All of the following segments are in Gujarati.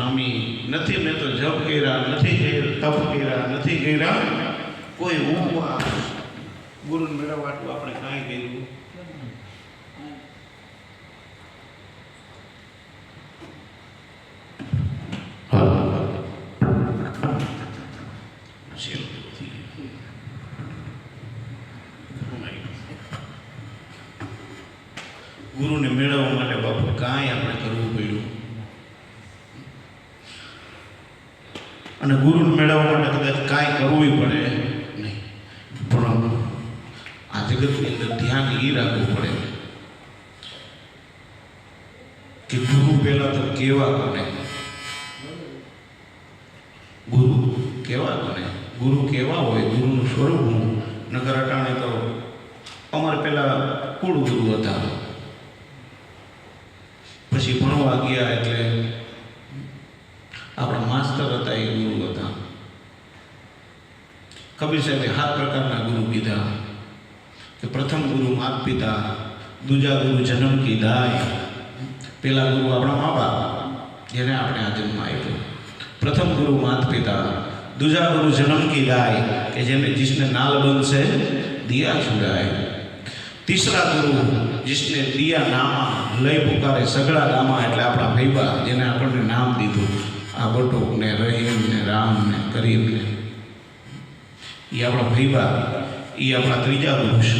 સ્વામી નથી, મેં તો જપ કર્યા, નથી તપ કર્યા, નથી કર્યા. કોઈ ઉપમા ગુરુને મેળવવાટું આપણે કાંઈ કર્યું? ગુરુને મેળવવા માટે બાપુ કાંઈ આપણે કરવું પડ્યું? અને ગુરુને મેળવવા માટે કદાચ કાંઈ કરવું પડે? નહીં. પણ આ જગતની અંદર ધ્યાન એ રાખવું પડે કે ગુરુ પહેલા તો કેવા કોને? ગુરુ કેવા કોને? ગુરુ કેવા હોય? ગુરુનું સ્વરૂપ હું? નગર અટાણે તો અમારે પહેલાં કુળ ગુરુ હતા. પછી ભણવા ગયા એટલે આપણા માસ્તર હતા એ ગુરુ હતા કબીર સાહેબે સાત પ્રકારના ગુરુ કીધા કે પ્રથમ ગુરુ માત પિતા, દૂજા ગુરુ જન્મ કી દાય. પહેલા ગુરુ આપણા મા બાપ, જેને આપણે આ જન્મ આપ્યો. પ્રથમ ગુરુ માત પિતા, દૂજા ગુરુ જન્મ કી દાય, કે જેને જિસને નાલ બનશે, દિયા છુડાય. તીસરા ગુરુ જિસને દિયા નામા લય પુકારે સગળા ગામા, એટલે આપણા ભાઈબા, જેને આપણને નામ દીધું. આ બટુકને રહીમને રામને કરીમને એ આપણા ભૈબા એ આપણા ત્રીજા ગુરુ છે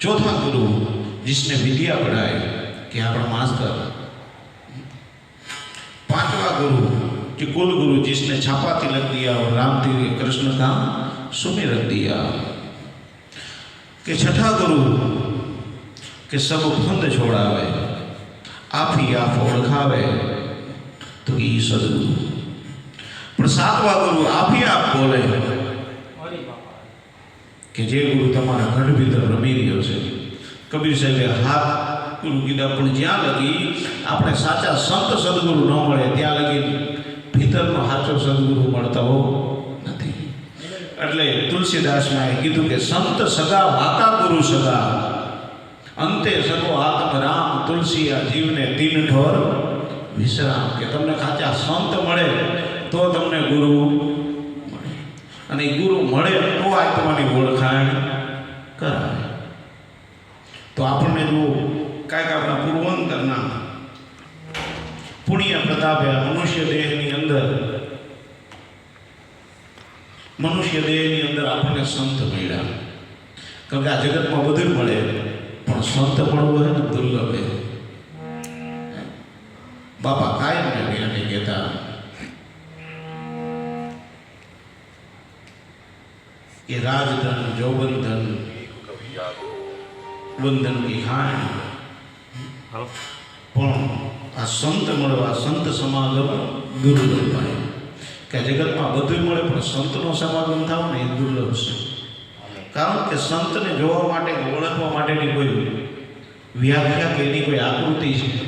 ચોથા ગુરુ जिसने विद्या पढ़ाई कि આપણા માસ્ટર पांचवा गुरु कि कुल गुरु जिसने छापा तिलक दिया और राम तिलक कृष्ण का सुमिर दिया कि छठा गुरु कि सब फंद छोड़ावे आप ही आप ओळखावे तो ई પ્રસાદવા ગુરુ આપી આપ બોલે. કે જે ગુરુ તમારા ઘર ભીતર રમી રહ્યો છે. કબીર સાહેબે હાથ ગુરુ કીધા, પણ જ્યાં લગી આપણે સાચા સંત સદગુરુ ન મળે, ત્યાં લગી ભીતરનો સાચો સદગુરુ મળતા હો નથી. એટલે તુલસીદાસમાં એ કીધું કે, સંત સદા વાતા ગુરુ સગા, અંતે સગો આત્મ રામ, તુલસી આ જીવને તીન ઠોર વિશ્રામ. કે તમને ખાચા સંત મળે તો તમને ગુરુ મળે. અને ગુરુ મળે તો આત્માની ઓળખાણ કરાવે તો આપણને જો કાંઈક આપણા પૂર્વંતરના પુણ્ય પ્રતાપે મનુષ્ય દેહની અંદર મનુષ્ય દેહની અંદર આપણને સંત મળ્યા. કારણ કે આ જગતમાં બધું મળે, પણ સંત મળવું હોય દુર્લભ. બાપા કાયમ ને કે રાજધન જોબનધન બંધન કી ખાણ. પણ આ સંત મળવા સંત સમાગમ દુર્લભ ભાઈ. કે જગતમાં બધું મળે પણ સંતનો સમાગમ થાવ ને એ દુર્લભ છે. કારણ કે સંતને જોવા માટે કે ઓળખવા માટેની કોઈ વ્યાખ્યા કે એની કોઈ આકૃતિ છે.